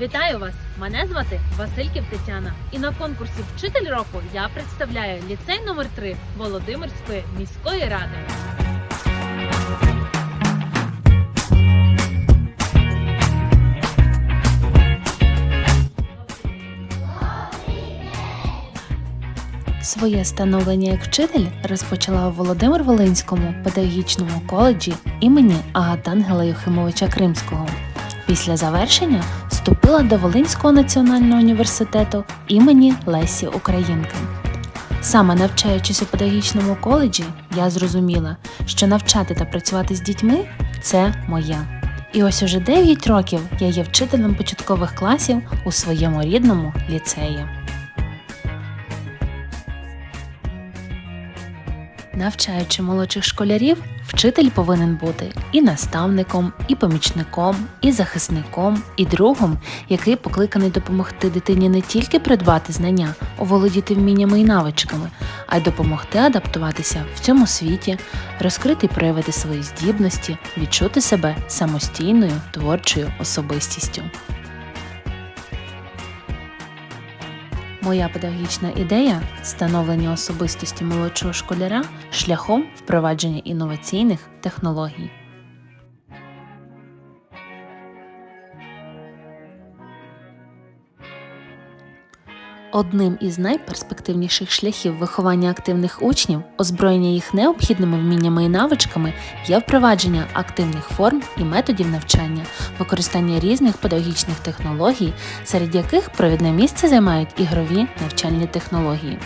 Вітаю вас! Мене звати Васильків Тетяна. І на конкурсі Вчитель року я представляю ліцей номер 3 Володимирської міської ради. Своє становлення як вчитель розпочала у Володимир Волинському педагогічному коледжі імені Агатангела Юхимовича Кримського. Після завершення вступила до Волинського національного університету імені Лесі Українки. Саме навчаючись у педагогічному коледжі, я зрозуміла, що навчати та працювати з дітьми це моє. І ось уже 9 років я є вчителем початкових класів у своєму рідному ліцеї. Навчаючи молодших школярів, вчитель повинен бути і наставником, і помічником, і захисником, і другом, який покликаний допомогти дитині не тільки придбати знання, оволодіти вміннями і навичками, а й допомогти адаптуватися в цьому світі, розкрити і проявити свої здібності, відчути себе самостійною творчою особистістю. Моя педагогічна ідея становлення особистості молодшого школяра шляхом впровадження інноваційних технологій. Одним із найперспективніших шляхів виховання активних учнів, озброєння їх необхідними вміннями і навичками є впровадження активних форм і методів навчання, використання різних педагогічних технологій, серед яких провідне місце займають ігрові навчальні технології.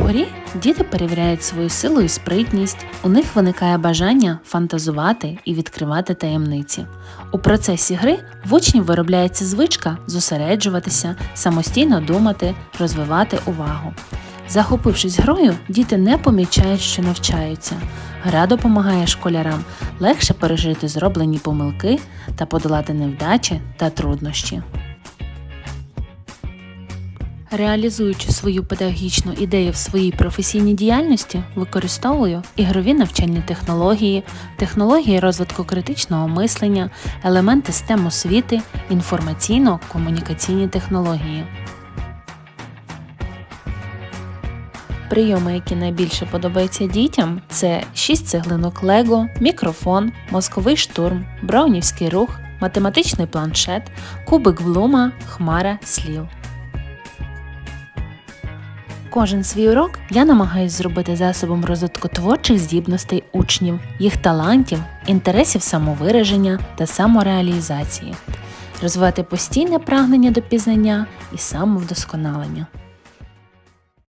Грі діти перевіряють свою силу і спритність, у них виникає бажання фантазувати і відкривати таємниці. У процесі гри в учнів виробляється звичка зосереджуватися, самостійно думати, розвивати увагу. Захопившись грою, діти не помічають, що навчаються. Гра допомагає школярам легше пережити зроблені помилки та подолати невдачі та труднощі. Реалізуючи свою педагогічну ідею в своїй професійній діяльності, використовую ігрові навчальні технології, технології розвитку критичного мислення, елементи STEM освіти, інформаційно-комунікаційні технології. Прийоми, які найбільше подобаються дітям, це 6 цеглинок Лего, мікрофон, мозковий штурм, браунівський рух, математичний планшет, кубик Блума, хмара слів. Кожен свій урок я намагаюсь зробити засобом розвитку творчих здібностей учнів, їх талантів, інтересів самовираження та самореалізації, розвивати постійне прагнення до пізнання і самовдосконалення.